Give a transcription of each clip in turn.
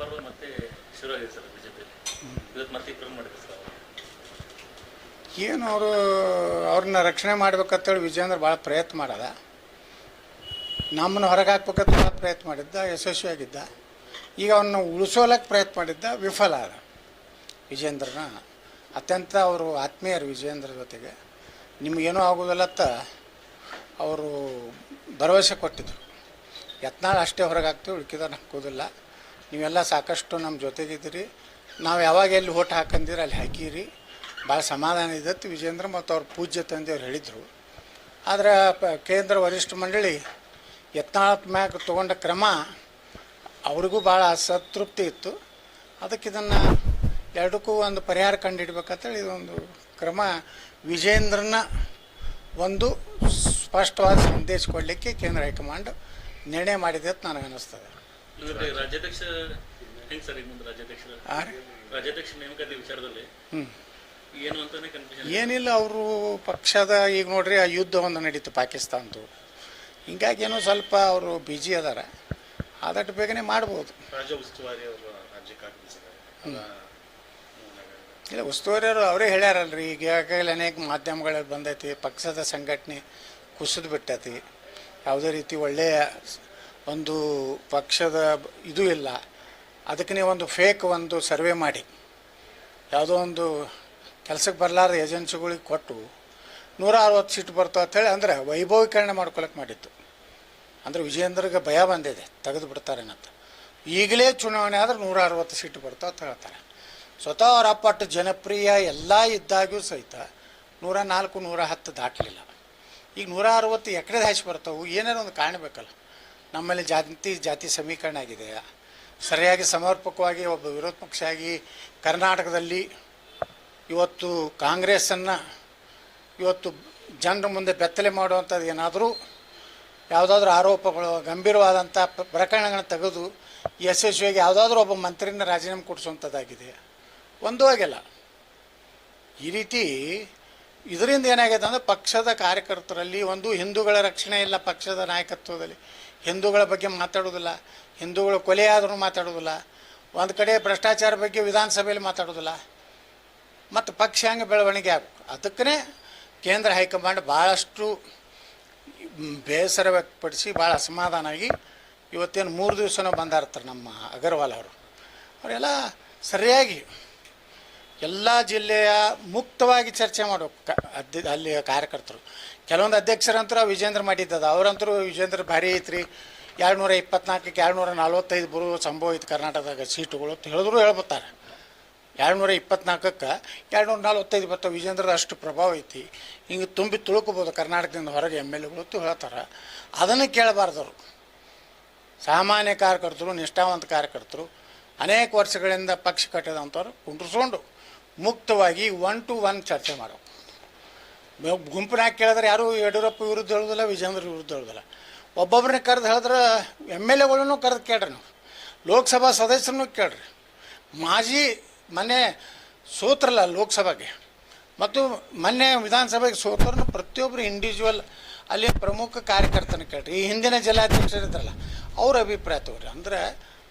ಪರ್ವ ಮತ್ತೆ ಸರ್ ಬಿಜೆಪಿಯಲ್ಲಿ. ಇವತ್ತು ಮತ್ತೆ ಇಬ್ಬರು ಸರ್ ಏನು ಅವರು, ಅವ್ರನ್ನ ರಕ್ಷಣೆ ಮಾಡ್ಬೇಕಂತೇಳಿ ವಿಜೇಂದ್ರ ಭಾಳ ಪ್ರಯತ್ನ ಮಾಡದ ನಮ್ಮನ್ನು ಹೊರಗೆ ಹಾಕ್ಬೇಕಂತ ಭಾಳ ಪ್ರಯತ್ನ ಮಾಡಿದ್ದ, ಯಶಸ್ವಿಯಾಗಿದ್ದ. ಈಗ ಅವನ್ನ ಉಳಿಸೋಲಕ್ಕೆ ಪ್ರಯತ್ನ ಮಾಡಿದ್ದ ವಿಫಲ ಆದ. ವಿಜೇಂದ್ರನ ಅತ್ಯಂತ ಅವರು ಆತ್ಮೀಯರು ವಿಜೇಂದ್ರ ಜೊತೆಗೆ. ನಿಮಗೇನೂ ಆಗೋದಿಲ್ಲತ್ತ ಅವರು ಭರವಸೆ ಕೊಟ್ಟಿದ್ದರು ಯತ್ನಾಳ್ ಅಷ್ಟೇ ಹೊರಗೆ ಹಾಕ್ತೀವಿ ಉಳ್ಕಿದವ್ರು ಹಾಕೋದಿಲ್ಲ. ನೀವೆಲ್ಲ ಸಾಕಷ್ಟು ನಮ್ಮ ಜೊತೆಗಿದ್ದೀರಿ. ನಾವು ಯಾವಾಗ ಎಲ್ಲಿ ಓಟ್ ಹಾಕಂದಿರಿ ಅಲ್ಲಿ ಹಾಕಿರಿ. ಭಾಳ ಸಮಾಧಾನ ಇದ್ದತ್ತು ವಿಜೇಂದ್ರ ಮತ್ತು ಅವ್ರ ಪೂಜ್ಯ ತಂದೆಯವ್ರು ಹೇಳಿದರು. ಆದರೆ ಪ ಕೇಂದ್ರ ವರಿಷ್ಠ ಮಂಡಳಿ ಯತ್ನಾಳ್ ಮ್ಯಾಗ ತೊಗೊಂಡ ಕ್ರಮ ಅವ್ರಿಗೂ ಭಾಳ ಅಸಂತೃಪ್ತಿ ಇತ್ತು. ಅದಕ್ಕೆ ಇದನ್ನು ಎರಡಕ್ಕೂ ಒಂದು ಪರಿಹಾರ ಕಂಡುಹಿಡ್ಬೇಕಂತೇಳಿ ಇದೊಂದು ಕ್ರಮ ವಿಜೇಂದ್ರನ ಒಂದು ಸ್ಪಷ್ಟವಾದ ಸಂದೇಶ ಕೊಡಲಿಕ್ಕೆ ಕೇಂದ್ರ ಹೈಕಮಾಂಡ್ ನಿರ್ಣಯ ಮಾಡಿದೆ ಅಂತ ನನಗೆ ಅನ್ನಿಸ್ತದೆ ಇವ್ರಿಗೆ ರಾಜ್ಯಾಧ್ಯಕ್ಷ ಹೆಂಗ್ ಸರ್ ಈಗ ಮುಂದೆ ರಾಜ್ಯಾಧ್ಯಕ್ಷರ? ಆ ರೀ? ರಾಜ್ಯಾಧ್ಯಕ್ಷ ನೇಮಕಾತಿ ವಿಚಾರದಲ್ಲಿ. ಹ್ಞೂ ಏನು ಅಂತಾನೆ ಕನ್ಫ್ಯೂಷನ್ ಏನಿಲ್ಲ ಅವರು ಪಕ್ಷದ ಈಗ ನೋಡ್ರಿ ಆ ಯುದ್ಧ ಒಂದು ನಡೀತು ಪಾಕಿಸ್ತಾನದು. ಹಿಂಗಾಗಿ ಏನೋ ಸ್ವಲ್ಪ ಅವರು ಬಿಜಿ ಅದಾರ. ಆದಷ್ಟು ಬೇಗನೆ ಮಾಡ್ಬೋದು. ರಾಜ್ಯ ಉಸ್ತುವಾರಿ ಅವರು ರಾಜ್ಯಕ್ಕೆ ಇಲ್ಲ ಉಸ್ತುವಾರಿಯವರು ಅವರೇ ಹೇಳ್ಯಾರಲ್ರಿ ಈಗ ಈಗಾಗಲೇ ಅನೇಕ ಮಾಧ್ಯಮಗಳಲ್ಲಿ ಬಂದೈತಿ ಪಕ್ಷದ ಸಂಘಟನೆ ಕುಸಿದು ಬಿಟ್ಟೈತಿ. ಯಾವುದೇ ರೀತಿ ಒಳ್ಳೆಯ ಒಂದು ಪಕ್ಷದ ಇದು ಇಲ್ಲ. ಅದಕ್ಕೆ ಒಂದು ಫೇಕ್ ಒಂದು ಸರ್ವೆ ಮಾಡಿ. ಯಾವುದೋ ಒಂದು ಕೆಲಸಕ್ಕೆ ಬರಲಾರ್ದ ಏಜೆನ್ಸಿಗಳಿಗೆ ಕೊಟ್ಟು ನೂರ ಅರವತ್ತು ಸೀಟ್ ಬರ್ತಾವ ಅಂತೇಳಿ ಅಂದರೆ ವೈಭವೀಕರಣ ಮಾಡ್ಕೊಳಕ್ಕೆ ಮಾಡಿತ್ತು. ಅಂದರೆ ವಿಜಯೇಂದ್ರಗೆ ಭಯ ಬಂದಿದೆ. ತೆಗೆದು ಬಿಡ್ತಾರೇನಂತ. ಈಗಲೇ ಚುನಾವಣೆ ಆದರೆ ನೂರ ಅರವತ್ತು ಸೀಟ್ ಬರ್ತಾವ ಅಂತ ಹೇಳ್ತಾರೆ. ಸ್ವತಃ ಅವರ ಅಪ್ಪಟ್ಟು ಜನಪ್ರಿಯ ಎಲ್ಲ ಇದ್ದಾಗ್ಯೂ ಸಹಿತ ನೂರ ನಾಲ್ಕು ನೂರ ಹತ್ತು ದಾಟಲಿಲ್ಲ ಈಗ ನೂರ ಅರವತ್ತು ಎಕರೆ ಹಾಸಿ ಬರ್ತಾವೆ. ಏನಾರು ಒಂದು ಕಾಣಬೇಕಲ್ಲ. ನಮ್ಮಲ್ಲಿ ಜಾತಿ ಜಾತಿ ಸಮೀಕರಣ ಆಗಿದೆ. ಸರಿಯಾಗಿ ಸಮರ್ಪಕವಾಗಿ ಒಬ್ಬ ವಿರೋಧ ಪಕ್ಷ ಆಗಿ ಕರ್ನಾಟಕದಲ್ಲಿ ಇವತ್ತು ಕಾಂಗ್ರೆಸ್ಸನ್ನು ಇವತ್ತು ಜನರ ಮುಂದೆ ಬೆತ್ತಲೆ ಮಾಡುವಂಥದ್ದು ಏನಾದರೂ ಯಾವುದಾದ್ರೂ ಆರೋಪಗಳು, ಗಂಭೀರವಾದಂಥ ಪ್ರಕರಣಗಳನ್ನು ತೆಗೆದು ಯಶಸ್ವಿಯಾಗಿ ಯಾವುದಾದ್ರೂ ಒಬ್ಬ ಮಂತ್ರಿನ ರಾಜೀನಾಮೆ ಕೊಡಿಸುವಂಥದ್ದಾಗಿದೆ. ಒಂದೂ ಆಗಿಲ್ಲ ಈ ರೀತಿ ಇದರಿಂದ ಏನಾಗಿದೆ ಅಂದರೆ ಪಕ್ಷದ ಕಾರ್ಯಕರ್ತರಲ್ಲಿ ಒಂದು ಹಿಂದೂಗಳ ರಕ್ಷಣೆ ಇಲ್ಲ ಪಕ್ಷದ ನಾಯಕತ್ವದಲ್ಲಿ. ಹಿಂದೂಗಳ ಬಗ್ಗೆ ಮಾತಾಡೋದಿಲ್ಲ ಹಿಂದೂಗಳ ಕೊಲೆ ಆದರೂ ಮಾತಾಡೋದಿಲ್ಲ ಒಂದು ಕಡೆ ಭ್ರಷ್ಟಾಚಾರ ಬಗ್ಗೆ ವಿಧಾನಸಭೆಯಲ್ಲಿ ಮಾತಾಡೋದಿಲ್ಲ ಮತ್ತು ಪಕ್ಷ ಹಂಗೆ ಬೆಳವಣಿಗೆ ಆಗಬೇಕು. ಅದಕ್ಕೇ ಕೇಂದ್ರ ಹೈಕಮಾಂಡ್ ಭಾಳಷ್ಟು ಬೇಸರ ವ್ಯಕ್ತಪಡಿಸಿ ಭಾಳ ಅಸಮಾಧಾನ ಆಗಿ ಇವತ್ತೇನು ಮೂರು ದಿವಸನೂ ಬಂದಾರ್ತಾರೆ ನಮ್ಮ ಅಗರ್ವಾಲ್ ಅವರು. ಅವರೆಲ್ಲ ಸರಿಯಾಗಿ ಎಲ್ಲ ಜಿಲ್ಲೆಯ ಮುಕ್ತವಾಗಿ ಚರ್ಚೆ ಮಾಡೋ ಅಧ್ಯ ಅಲ್ಲಿ ಕಾರ್ಯಕರ್ತರು. ಕೆಲವೊಂದು ಅಧ್ಯಕ್ಷರಂತರೂ ವಿಜೇಂದ್ರ ಮಾಡಿದ್ದದ. ಅವರಂತರೂ ವಿಜೇಂದ್ರ ಭಾರಿ ಐತ್ರಿ. ಎರಡು ನೂರ ಇಪ್ಪತ್ನಾಲ್ಕಕ್ಕೆ ಎರಡು ನೂರ ನಲ್ವತ್ತೈದು ಬರೋ ಸಂಭವ ಐತಿ ಕರ್ನಾಟಕದಾಗ ಸೀಟುಗಳು ಅಂತ ಹೇಳಿದ್ರು ಹೇಳ್ಬೋತಾರೆ ಎರಡು ನೂರ ಇಪ್ಪತ್ನಾಲ್ಕಕ್ಕೆ ಎರಡು ನೂರ ನಲ್ವತ್ತೈದು ಬರ್ತಾವೆ ವಿಜೇಂದ್ರದ ಅಷ್ಟು ಪ್ರಭಾವ ಐತಿ. ಹಿಂಗೆ ತುಂಬಿ ತುಳುಕೋಬೋದು ಕರ್ನಾಟಕದಿಂದ ಹೊರಗೆ ಎಂ ಎಲ್ ಎಗಳು ಅಂತ ಹೇಳ್ತಾರೆ. ಅದನ್ನು ಕೇಳಬಾರ್ದವರು. ಸಾಮಾನ್ಯ ಕಾರ್ಯಕರ್ತರು, ನಿಷ್ಠಾವಂತ ಕಾರ್ಯಕರ್ತರು, ಅನೇಕ ವರ್ಷಗಳಿಂದ ಪಕ್ಷ ಕಟ್ಟಿದಂಥವ್ರು ಕುಂಡ್ರಿಸ್ಕೊಂಡು ಮುಕ್ತವಾಗಿ ಒನ್ ಟು ಒನ್ ಚರ್ಚೆ ಮಾಡೋ. ಗುಂಪಿನಾಗ ಕೇಳಿದ್ರೆ ಯಾರು ಯಡಿಯೂರಪ್ಪ ವಿರುದ್ಧ ಹೇಳೋದಿಲ್ಲ ವಿಜೇಂದ್ರ ವಿರುದ್ಧ ಹೇಳೋದಿಲ್ಲ. ಒಬ್ಬೊಬ್ಬರನ್ನ ಕರೆದು ಹೇಳಿದ್ರೆ ಎಂ ಎಲ್ ಎಗಳನ್ನು ಕರೆದು ಕೇಳ್ರಿ ನಾವು. ಲೋಕಸಭಾ ಸದಸ್ಯರನ್ನು ಕೇಳ್ರಿ. ಮಾಜಿ ಮೊನ್ನೆ ಸೋತ್ರಲ್ಲ ಲೋಕಸಭೆಗೆ. ಮತ್ತು ಮೊನ್ನೆ ವಿಧಾನಸಭೆಗೆ ಸೋತ್ರನ್ನು ಪ್ರತಿಯೊಬ್ಬರು ಇಂಡಿವಿಜುವಲ್ ಅಲ್ಲಿ ಪ್ರಮುಖ ಕಾರ್ಯಕರ್ತನ ಕೇಳ್ರಿ. ಈ ಹಿಂದಿನ ಜಿಲ್ಲಾಧ್ಯಕ್ಷರಿದ್ರಲ್ಲ ಅವ್ರ ಅಭಿಪ್ರಾಯ ತಗೋರಿ. ಅಂದರೆ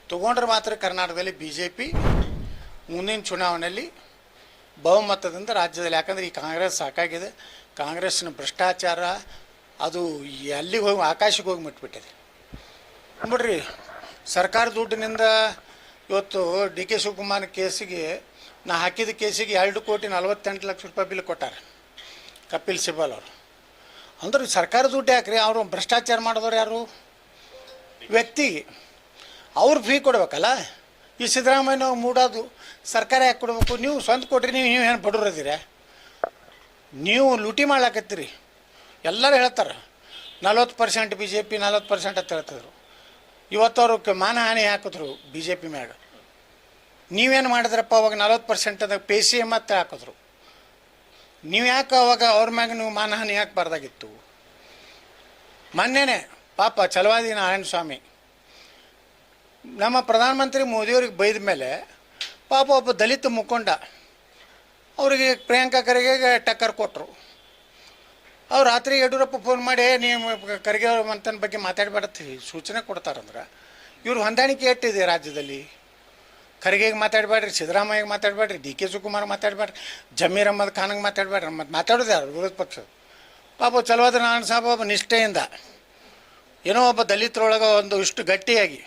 ತೊಗೊಂಡ್ರೆ ಮಾತ್ರ ಕರ್ನಾಟಕದಲ್ಲಿ ಬಿ ಜೆ ಪಿ ಮುಂದಿನ ಚುನಾವಣೆಯಲ್ಲಿ ಬಹುಮತದಿಂದ ರಾಜ್ಯದಲ್ಲಿ. ಯಾಕಂದರೆ ಈ ಕಾಂಗ್ರೆಸ್ ಸಾಕಾಗಿದೆ. ಕಾಂಗ್ರೆಸ್ನ ಭ್ರಷ್ಟಾಚಾರ ಅದು ಎಲ್ಲಿಗೆ ಹೋಗಿ, ಆಕಾಶಕ್ಕೆ ಹೋಗಿ ಮುಟ್ಬಿಟ್ಟಿದೆ. ನೋಡ್ರಿ ಸರ್ಕಾರ ದುಡ್ಡಿನಿಂದ ಇವತ್ತು ಡಿ ಕೆ ಶಿವಕುಮಾರ್ ಕೇಸಿಗೆ, ನಾ ಹಾಕಿದ ಕೇಸಿಗೆ ಎರಡು ಕೋಟಿ ನಲವತ್ತೆಂಟು ಲಕ್ಷ ರೂಪಾಯಿ ಬಿಲ್ ಕೊಟ್ಟಾರೆ ಕಪಿಲ್ ಸಿಬಲ್ ಅವರು. ಅಂದ್ರೆ ಸರ್ಕಾರ ದುಡ್ಡು ಯಾಕ್ರಿ? ಅವರು ಭ್ರಷ್ಟಾಚಾರ ಮಾಡಿದವ್ರು ಯಾರು? ವ್ಯಕ್ತಿ. ಅವ್ರು ಫ್ರೀ ಕೊಡ್ಬೇಕಲ್ಲ? ಈ ಸಿದ್ದರಾಮಯ್ಯ ಮೂಡೋದು. ಸರ್ಕಾರ ಯಾಕೆ ಕೊಡಬೇಕು? ನೀವು ಸ್ವಂತ ಕೊಟ್ರಿ, ನೀವು ನೀವು ಏನು ಬಡವ್ರದಿರ ನೀವು ಲೂಟಿ ಮಾಡ್ಲಾಕತ್ತೀರಿ. ಎಲ್ಲರೂ ಹೇಳ್ತಾರೆ, ನಲ್ವತ್ತು ಪರ್ಸೆಂಟ್ ಬಿ ಜೆ ಪಿ ನಲ್ವತ್ತು ಪರ್ಸೆಂಟ್ ಅಂತ ಹೇಳ್ತಿದ್ರು. ಇವತ್ತು ಅವರು ಕ- ಮಾನಹಾನಿ ಹಾಕಿದ್ರು ಬಿ ಜೆ ಪಿ ಮ್ಯಾಗ. ನೀವೇನು ಮಾಡಿದ್ರಪ್ಪ, ಅವಾಗ ನಲ್ವತ್ತು ಪರ್ಸೆಂಟ್ ಅದಾಗ ಪೇ ಸಿ ಎಂ ಅಂತ ಹಾಕಿದ್ರು. ನೀವು ಯಾಕೆ ಅವಾಗ ಅವ್ರ ಮ್ಯಾಗ ನೀವು ಮಾನಹಾನಿ ಹಾಕಬಾರ್ದಾಗಿತ್ತು? ಮೊನ್ನೆನೆ ಪಾಪ ಚಲವಾದಿ ನಾರಾಯಣ ಸ್ವಾಮಿ ನಮ್ಮ ಪ್ರಧಾನಮಂತ್ರಿ ಮೋದಿಯವ್ರಿಗೆ ಬೈದ ಮೇಲೆ ಪಾಪ ಒಬ್ಬ ದಲಿತ ಮುಖಂಡ, ಅವರಿಗೆ ಪ್ರಿಯಾಂಕಾ ಖರ್ಗೆ ಟಕ್ಕರ್ ಕೊಟ್ಟರು ಅವ್ರು ರಾತ್ರಿ ಯಡಿಯೂರಪ್ಪ ಫೋನ್ ಮಾಡಿ ನೀವು ಖರ್ಗೆ ಮಂತನ ಬಗ್ಗೆ ಮಾತಾಡಬಾರ್ದು, ಸೂಚನೆ ಕೊಡ್ತಾರಂದ್ರೆ ಇವ್ರು ಹೊಂದಾಣಿಕೆ ಎಟ್ಟಿದೆ ರಾಜ್ಯದಲ್ಲಿ? ಖರ್ಗೆಗೆ ಮಾತಾಡಬೇಡ್ರಿ ಸಿದ್ದರಾಮಯ್ಯಗೆ ಮಾತಾಡಬೇಡ್ರಿ ಡಿ ಕೆ ಶಿವಕುಮಾರ್ ಮಾತಾಡಬೇಡ್ರಿ ಜಮೀರ್ ಅಹಮದ್ ಖಾನ್ಗೆ ಮಾತಾಡಬೇಡ್ರಿ ಮತ್ತು ಮಾತಾಡೋದು ಯಾರು ವಿರೋಧ ಪಕ್ಷ? ಪಾಪ ಚಲವಾದ ನಾರಾಯಣ ಸಾಬು ಒಬ್ಬ ನಿಷ್ಠೆಯಿಂದ ಏನೋ ಒಬ್ಬ ದಲಿತರೊಳಗೆ ಒಂದು ಇಷ್ಟು ಗಟ್ಟಿಯಾಗಿ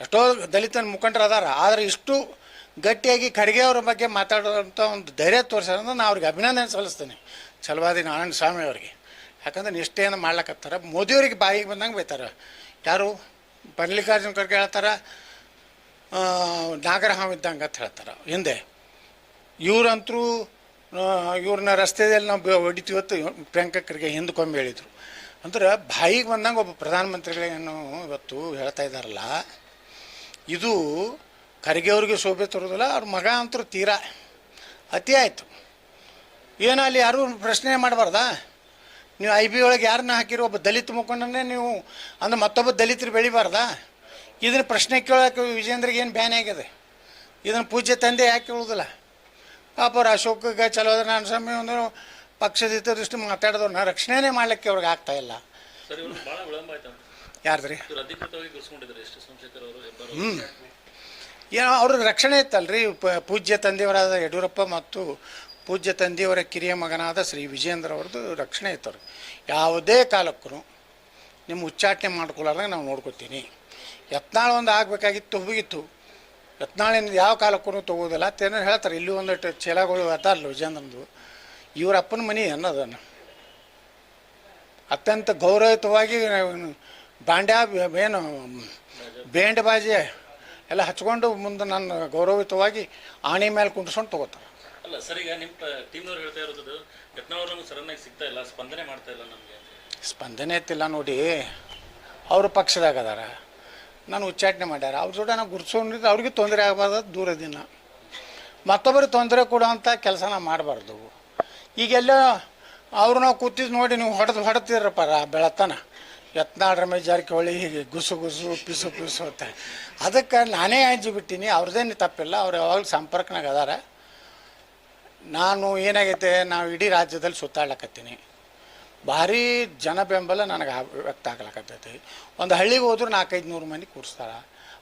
ಎಷ್ಟೋ ದಲಿತ ಮುಖಂಡರು ಅದಾರ ಆದರೆ ಇಷ್ಟು ಗಟ್ಟಿಯಾಗಿ ಖರ್ಗೆ ಅವ್ರ ಬಗ್ಗೆ ಮಾತಾಡೋಂಥ ಒಂದು ಧೈರ್ಯ ತೋರಿಸೋದ್ರಿಂದ ನಾನು ಅವ್ರಿಗೆ ಅಭಿನಂದನೆ ಸಲ್ಲಿಸ್ತೇನೆ. ಛಲವಾದಿ ನಾರಾಯಣ ಸ್ವಾಮಿ ಅವರಿಗೆ. ಯಾಕಂದ್ರೆ ನಿಷ್ಠೆಯನ್ನು ಮಾಡ್ಲಕತ್ತಾರ. ಮೋದಿಯವ್ರಿಗೆ ಬಾಯಿಗೆ ಬಂದಂಗೆ ಬೈತಾರೆ. ಯಾರು? ಮಲ್ಲಿಕಾರ್ಜುನ ಖರ್ಗೆ ಹೇಳ್ತಾರೆ ನಾಗರಹಾವ್ ಇದ್ದಂಗೆ ಅಂತ ಹೇಳ್ತಾರೆ. ಹಿಂದೆ. ಇವ್ರಂತರೂ ಇವ್ರನ್ನ ರಸ್ತೆಯಲ್ಲಿ ನಾವು ಹೊಡಿತೀವತ್ತು ಪ್ರಿಯಾಂಕ ಖರ್ಗೆ ಹಿಂದಕ್ಕೊಮ್ಮೆ ಹೇಳಿದರು. ಅಂದ್ರೆ ಬಾಯಿಗೆ ಬಂದಂಗೆ ಒಬ್ಬ ಪ್ರಧಾನಮಂತ್ರಿಗಳೇನು ಇವತ್ತು ಹೇಳ್ತಾ ಇದ್ದಾರಲ್ಲ ಇದು ಖರ್ಗೆ ಅವ್ರಿಗೆ ಶೋಭೆ ತರೋದಿಲ್ಲ ಅವ್ರ ಮಗ ಅಂತೂ ತೀರಾ. ಅತಿ ಆಯಿತು. ಏನೋ ಅಲ್ಲಿ ಯಾರೂ ಪ್ರಶ್ನೆ ಮಾಡಬಾರ್ದಾ? ನೀವು ಐ ಬಿ ಒಳಗೆ ಯಾರನ್ನ ಹಾಕಿರೋ ಒಬ್ಬ ದಲಿತ ಮುಖಂಡನೇ ನೀವು, ಅಂದ್ರೆ ಮತ್ತೊಬ್ಬ ದಲಿತರು ಬೆಳಿಬಾರ್ದಾ? ಇದನ್ನು ಪ್ರಶ್ನೆ ಕೇಳೋಕೆ ವಿಜೇಂದ್ರಿಗೆ ಏನು ಬ್ಯಾನ್ ಆಗಿದೆ ಇದನ್ನು ಪೂಜೆ ತಂದೆ ಯಾಕೆ ಕೇಳೋದಿಲ್ಲ? ಪಾಪ ಅವ್ರು ಅಶೋಕಗೆ ಚಲೋದ್ರ ನಾನು ಸ್ವಾಮಿ ಒಂದು ಪಕ್ಷದ ದೃಷ್ಟಿ ಮಾತಾಡಿದವ್ರನ್ನ ರಕ್ಷಣೆನೇ ಮಾಡಲಿಕ್ಕೆ ಅವ್ರಿಗೆ ಆಗ್ತಾ ಇವ್ರು ಯಾರ್ದ್ರಿ ಇವ್ರು ಹೆಬ್ಬಾರ್ ಏನೋ ಅವ್ರ ರಕ್ಷಣೆ ಇತ್ತಲ್ರಿ. ಪ- ಪೂಜ್ಯ ತಂದೆಯವರಾದ ಯಡಿಯೂರಪ್ಪ ಮತ್ತು ಪೂಜ್ಯ ತಂದೆಯವರ ಕಿರಿಯ ಮಗನಾದ ಶ್ರೀ ವಿಜೇಂದ್ರ ಅವ್ರದ್ದು ರಕ್ಷಣೆ ಇತ್ತು ಅವ್ರಿಗೆ ಯಾವುದೇ ಕಾಲಕ್ಕೂ ನಿಮ್ಮ ಉಚ್ಚಾಟನೆ ಮಾಡ್ಕೊಳ್ಳಾರ್ದಂಗೆ ನಾವು ನೋಡ್ಕೊತೀನಿ. ಯತ್ನಾಳ ಒಂದು ಆಗಬೇಕಾಗಿತ್ತು ಹೋಗಿತ್ತು. ಯತ್ನಾಳಿಂದ ಯಾವ ಕಾಲಕ್ಕೂ ತಗೋದಿಲ್ಲ. ಅಂತೇನೋ ಹೇಳ್ತಾರೆ. ಇಲ್ಲಿ ಒಂದಷ್ಟು ಚೀಲಗಳು ಅದಾರಲ್ಲ ವಿಜೇಂದ್ರಂದು ಇವರಪ್ಪನ ಅಪ್ಪನ ಮನೆ ಅನ್ನೋದನ್ನು. ಅತ್ಯಂತ ಗೌರವಯುತವಾಗಿ ಬಾಂಡ್ಯ ಏನು ಬೇಂಡ್ ಬಾಜಿ ಎಲ್ಲ ಹಚ್ಕೊಂಡು ಮುಂದೆ ನನ್ನ ಗೌರವಯುತವಾಗಿ ಆಣಿ ಮೇಲೆ ಕುಂಡ್ಸ್ಕೊಂಡು ತಗೋತಾರೆ. ಅಲ್ಲ ಸರ್ ಈಗ ನಿಮ್ಮ ಟೀಮ್ನವ್ರು ಹೇಳ್ತಾ ಇರೋದು ಸಡನ್ ಸಿಗ್ತಾ ಇಲ್ಲ ಸ್ಪಂದನೆ ಮಾಡ್ತಾ ಇಲ್ಲ ನಮಗೆ ಸ್ಪಂದನೆ ಇತ್ತಿಲ್ಲ ನೋಡಿ ಅವ್ರ ಪಕ್ಷದಾಗ ಅದಾರ. ನಾನು ಉಚ್ಚಾಟನೆ ಮಾಡ್ಯಾರ. ಅವ್ರ ಜೋಡ ನಾವು ಗುರ್ಸೋನಿದ್ದು ಅವ್ರಿಗೆ ತೊಂದರೆ ಆಗಬಾರ್ದು ದೂರ ದಿನ ಮತ್ತೊಬ್ಬರಿಗೆ ತೊಂದರೆ ಕೊಡುವಂಥ ಕೆಲಸ ನಾವು ಮಾಡಬಾರ್ದು. ಈಗೆಲ್ಲ ಅವ್ರು ನಾವು ಕೂತಿದ್ದು ನೋಡಿ ನೀವು ಹೊಡೆದು ಹೊಡ್ತೀರಪ್ಪ ರಾ ಬೆಳತನ. ಯತ್ನಾಳ್ ರಮೇಶ್ ಜಾರಕಿಹೊಳಿ ಹೀಗೆ ಗುಸು ಗುಸು, ಪಿಸು ಪಿಸು ಅಂತ. ಅದಕ್ಕೆ ನಾನೇ ಅಂಜಿ ಬಿಟ್ಟಿನಿ ಅವ್ರದ್ದೇನು ತಪ್ಪಿಲ್ಲ, ಅವ್ರು ಯಾವಾಗ ಸಂಪರ್ಕನಾಗ ಅದಾರ. ನಾನು ಏನಾಗೈತೆ, ನಾವು ಇಡೀ ರಾಜ್ಯದಲ್ಲಿ ಸುತ್ತಾಡ್ಲಕತ್ತೀನಿ. ಭಾರಿ ಜನ ಬೆಂಬಲ ನನಗೆ ವ್ಯಕ್ತ ಆಗ್ಲಕತ್ತೈತಿ. ಒಂದು ಹಳ್ಳಿಗೆ ಹೋದ್ರೂ ನಾಲ್ಕೈದು ನೂರು ಮಂದಿ ಕೂರಿಸ್ತಾರ.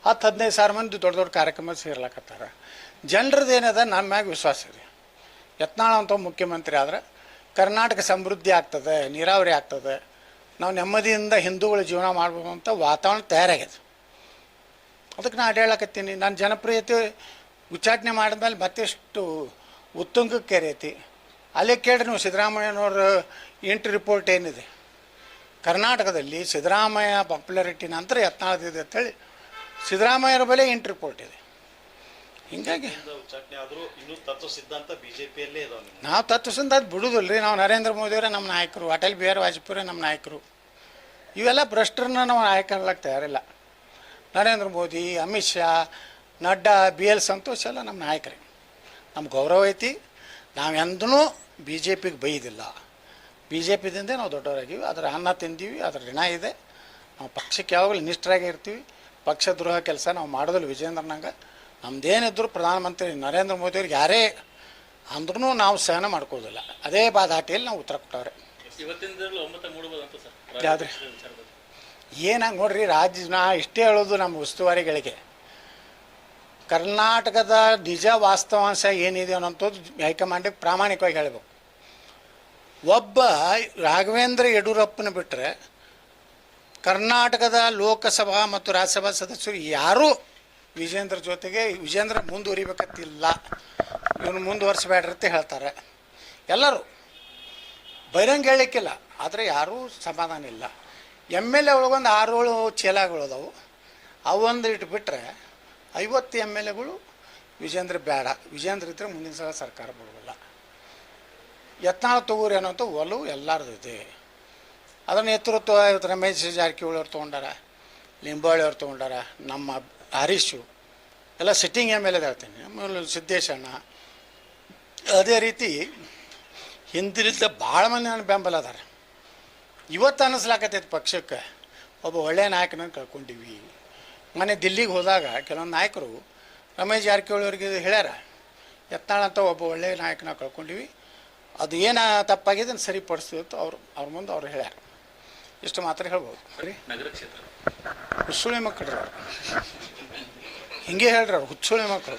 ಹತ್ತು ಹದಿನೈದು ಸಾವಿರ ಮಂದಿ ದೊಡ್ಡ ದೊಡ್ಡ ಕಾರ್ಯಕ್ರಮ ಸೇರ್ಲಕತ್ತಾರ. ಜನರದ್ದು ಏನದ ನಮ್ಮ ಮ್ಯಾಗ ವಿಶ್ವಾಸ ಇದೆ. ಯತ್ನಾಳ ಅಂತ ಮುಖ್ಯಮಂತ್ರಿ ಆದ್ರೆ ಕರ್ನಾಟಕ ಸಮೃದ್ಧಿ ಆಗ್ತದೆ, ನೀರಾವರಿ ಆಗ್ತದೆ. ನಾವು ನೆಮ್ಮದಿಯಿಂದ ಹಿಂದೂಗಳ ಜೀವನ ಮಾಡ್ಬೋದು ಅಂತ ವಾತಾವರಣ ತಯಾರಾಗಿದೆ. ಅದಕ್ಕೆ ನಾನು ಅಡ್ಡಾಳಕತ್ತೀನಿ ನಾನು ಜನಪ್ರಿಯತೆ ಉಚ್ಚಾಟನೆ ಮಾಡಿದ್ಮೇಲೆ ಮತ್ತೆಷ್ಟು ಉತ್ತುಂಗಕ್ಕೆ ಕೆರೆಯತಿ ಅಲ್ಲೇ ಕೇಳಿರಿ ನೀವು ಸಿದ್ದರಾಮಯ್ಯನವ್ರ ಇಂಟ್ ರಿಪೋರ್ಟ್ ಏನಿದೆ. ಕರ್ನಾಟಕದಲ್ಲಿ ಸಿದ್ದರಾಮಯ್ಯ ಪಾಪ್ಯುಲಾರಿಟಿ ನಂತರ ಯತ್ನಾಳದಿದೆ ಅಂತೇಳಿ ಸಿದ್ದರಾಮಯ್ಯರ ಬೆಲೆ ಇಂಟ್ ರಿಪೋರ್ಟ್ ಇದೆ. ಹಿಂಗಾಗಿ. ನಾವು ತತ್ವ ಸಿದ್ಧಾಂತ ಬಿಡುದಿಲ್ಲ ರೀ ನಾವು ನರೇಂದ್ರ ಮೋದಿಯವರೇ ನಮ್ಮ ನಾಯಕರು ಅಟಲ್ ಬಿಹಾರಿ ವಾಜಪೇಯಿ ನಮ್ಮ ನಾಯಕರು. ಇವೆಲ್ಲ ಭ್ರಷ್ಟರನ್ನ ನಾವು ನಾಯಕ ಅನ್ಲಕ್ಕೆ ತಯಾರಿಲ್ಲ. ನರೇಂದ್ರ ಮೋದಿ ಅಮಿತ್ ಶಾ ನಡ್ಡಾ ಬಿ ಎಲ್ ಸಂತೋಷ್ ಎಲ್ಲ ನಮ್ಮ ನಾಯಕರೇ. ನಮ್ಮ ಗೌರವ ಐತಿ. ನಾವು ಎಂದೂ ಬಿ ಜೆ ಪಿಗೆ ಬೈದಿಲ್ಲ. ಬಿ ಜೆ ಪಿದಿಂದ ನಾವು ದೊಡ್ಡವರಾಗಿವಿ. ಅದರ ಅನ್ನ ತಿಂದೀವಿ. ಅದರ ಋಣ ಇದೆ. ನಾವು ಪಕ್ಷಕ್ಕೆ ಯಾವಾಗಲೂ ನಿಷ್ಠರಾಗಿ ಇರ್ತೀವಿ ಪಕ್ಷ ದ್ರೋಹ ಕೆಲಸ ನಾವು ಮಾಡೋದಿಲ್ಲ. ವಿಜೇಂದ್ರನಂಗೆ ನಮ್ದೇನಿದ್ರು ಪ್ರಧಾನಮಂತ್ರಿ ನರೇಂದ್ರ ಮೋದಿಯವ್ರಿಗೆ ಯಾರೇ ಅಂದ್ರೂ ನಾವು ಸಹನ ಮಾಡ್ಕೋದಿಲ್ಲ ಅದೇ ಬಾದಾಟಿಯಲ್ಲಿ ನಾವು ಉತ್ತರ ಕೊಟ್ಟವ್ರೆ. ವಿಚಾರದಲ್ಲಿ. ಏನಾಗಿ ನೋಡ್ರಿ ರಾಜ್ಯ ನಾ ಇಷ್ಟೇ ಹೇಳೋದು ನಮ್ಮ ಉಸ್ತುವಾರಿಗಳಿಗೆ. ಕರ್ನಾಟಕದ ನಿಜ ವಾಸ್ತವಾಂಶ ಏನಿದೆ ಅನ್ನೋಂಥದ್ದು ಹೈಕಮಾಂಡಿಗೆ ಪ್ರಾಮಾಣಿಕವಾಗಿ ಹೇಳಬೇಕು. ಒಬ್ಬ ರಾಘವೇಂದ್ರ ಯಡಿಯೂರಪ್ಪನ ಬಿಟ್ಟರೆ ಕರ್ನಾಟಕದ ಲೋಕಸಭಾ ಮತ್ತು ರಾಜ್ಯಸಭಾ ಸದಸ್ಯರು ಯಾರೂ ವಿಜೇಂದ್ರ ಜೊತೆಗೆ ವಿಜೇಂದ್ರ ಮುಂದುವರಿಬೇಕತ್ತಿಲ್ಲ. ಇವನು ಮುಂದುವರಿಸಬೇಡ್ರಿ ಅಂತ ಹೇಳ್ತಾರೆ. ಎಲ್ಲರೂ ಬಹಿರಂಗ ಹೇಳಲಿಕ್ಕಿಲ್ಲ ಆದರೆ ಯಾರೂ ಸಮಾಧಾನ ಇಲ್ಲ. ಎಂ ಎಲ್ ಎ ಒಳಗೊಂದು ಆರು ಏಳು ಚೀಲಗಳು ಅದಾವು. ಅವೊಂದು ಇಟ್ಬಿಟ್ರೆ ಐವತ್ತು ಎಂ ಎಲ್ ಎಗಳು ವಿಜೇಂದ್ರ ಬೇಡ. ವಿಜೇಂದ್ರ ಇದ್ದರೆ ಮುಂದಿನ ಸಲ ಸರ್ಕಾರ ಬಿಡೋಲ್ಲ ಯತ್ನಾಳ ತಗೋರಿ ಅನ್ನೋಂಥ ಒಲವು ಎಲ್ಲರದ್ದು ಇದೆ. ಅದನ್ನು ನೇತೃತ್ವ ರಮೇಶ್ ಜಾರಕಿಹೊಳಿ ಅವ್ರು ತೊಗೊಂಡಾರ ಲಿಂಬಾಳಿಯವ್ರು ತೊಗೊಂಡಾರ, ನಮ್ಮ ಹರೀಶು ಎಲ್ಲ ಸಿಟ್ಟಿಂಗ್ ಎಂ ಎಲ್ ಎದ ಹೇಳ್ತೀನಿ ಆಮೇಲೆ ಸಿದ್ದೇಶಣ್ಣ. ಅದೇ ರೀತಿ ಹಿಂದಿಲಿದ್ದ ಭಾಳ ಮಂದಿ ನನ್ನ ಬೆಂಬಲ ಅದಾರೆ. ಇವತ್ತು ಅನ್ನಿಸ್ಲಾಕತ್ತೈತೆ ಪಕ್ಷಕ್ಕೆ. ಒಬ್ಬ ಒಳ್ಳೆಯ ನಾಯಕನ ಕಳ್ಕೊಂಡಿವಿ ಮನೆ ದಿಲ್ಲಿಗೆ ಹೋದಾಗ ಕೆಲವೊಂದು ನಾಯಕರು ರಮೇಶ್ ಜಾರಕಿಹೊಳಿ ಅವ್ರಿಗೆ ಹೇಳ್ಯಾರ ಎತ್ತಾಳಂತ ಅಂತ ಒಬ್ಬ ಒಳ್ಳೆಯ ನಾಯಕನ ಕಳ್ಕೊಂಡಿವಿ ಅದು ಏನು ತಪ್ಪಾಗಿದೆ ಸರಿಪಡಿಸ್ತೀವಿ ಅಂತ ಅವ್ರು ಅವ್ರ ಮುಂದೆ ಅವ್ರು ಹೇಳ್ಯಾರ. ಇಷ್ಟು ಮಾತ್ರ ಹೇಳ್ಬೋದು. ನಗರ ಕ್ಷೇತ್ರ. ಸುಳಿ ಮಕ್ಕಳು ಹಿಂಗೆ ಹೇಳ್ರಿ ಅವ್ರು ಹುಚ್ಚುಳಿ ಮಕ್ಕಳು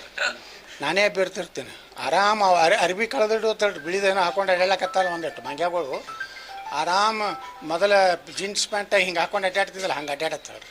ನಾನೇ ಬೀರ್ತಿರ್ತೀನಿ ಆರಾಮ ಅರ್ಬಿ ಕಳೆದಿಡು ತಳ್ರಿ ಬಿಳಿದೇನೋ ಹಾಕೊಂಡು ಅಡ್ಯಾಡಕತ್ತಲ್ಲ ಒಂದಿಟ್ಟು ಮಂಗ್ಯಗಳು. ಆರಾಮ ಮೊದಲ ಜೀನ್ಸ್ ಪ್ಯಾಂಟ್ ಹಿಂಗೆ ಹಾಕೊಂಡು ಅಡ್ಡಾಡ್ತಿದ್ದಲ್ಲ ಹಂಗೆ ಅಡ್ಡಾಡತ್ತಳ್ರಿ